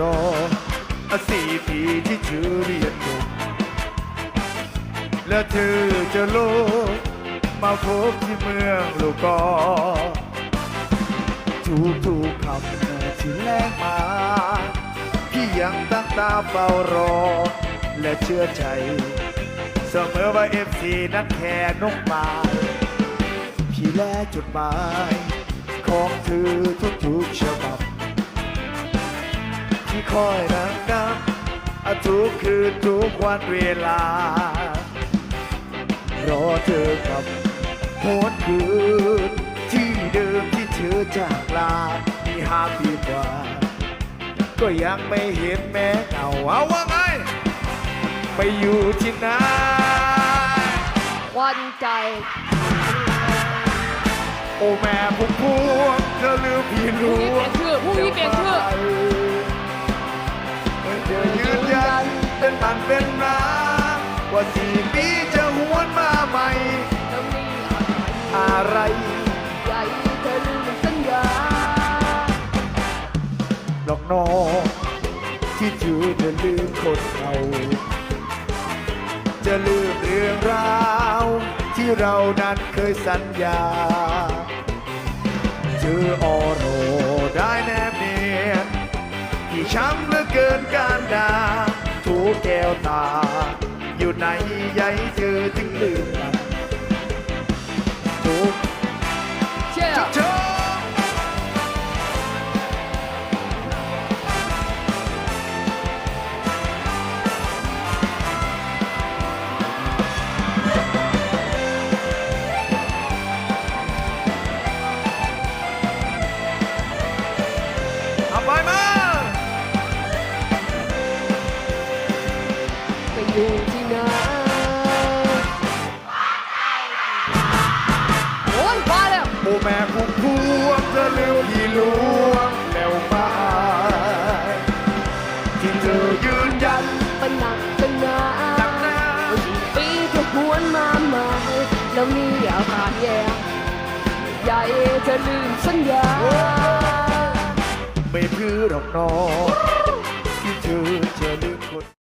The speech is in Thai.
รอสี่ปีที่เธอเรียนจบและเธอจะโลกมาพบที่เมืองลูกกอทุกทุกคำที่แลกมา พี่ยังตั้งตาเฝ้ารอ และเชื่อใจ เสมอว่าเอฟซีนั้นแค่นกมาพี่แลจดหมาย ของเธอทุกๆฉบับ คอยนังนับทุกคืนทุกวันเวลา รอเธอกลับโหดคืน ที่เดิมที่เธอจากลามีห้าปีกว่า ก็ยังไม่เห็นแม้เงาเอาว่าไง ไปอยู่ที่ไหนควันใจ โอ้แม่พุ่มพวงเธอลืมพี่หลวงพรุ่งนี้เปลี่ยนชื่อ เป็นมันเป็นนาว่าสี่ปีจะหวนมาใหม่ แล้วมีอะไรใหญ่เธอลืมสัญญาดอกน้องที่เธอจะลืมคนเก่าจะลืมเรื่องราวที่เรานั้นเคยสัญญาเธอออโร วตา อยู่ในใยเธอถึง อยู่ที่ไหนโอ้ยพอแล้วโอ้แม่พุ่มพวงเธอลืมพี่ลวงแล้วมาที่เธอยืนยันเป็นหนักเป็นหนาหนักหนาปีจะหวนมาใหม่แล้วมีอาการแย่ใหญ่เธอลืมสัญญาไม่พื่อหรอกน้อง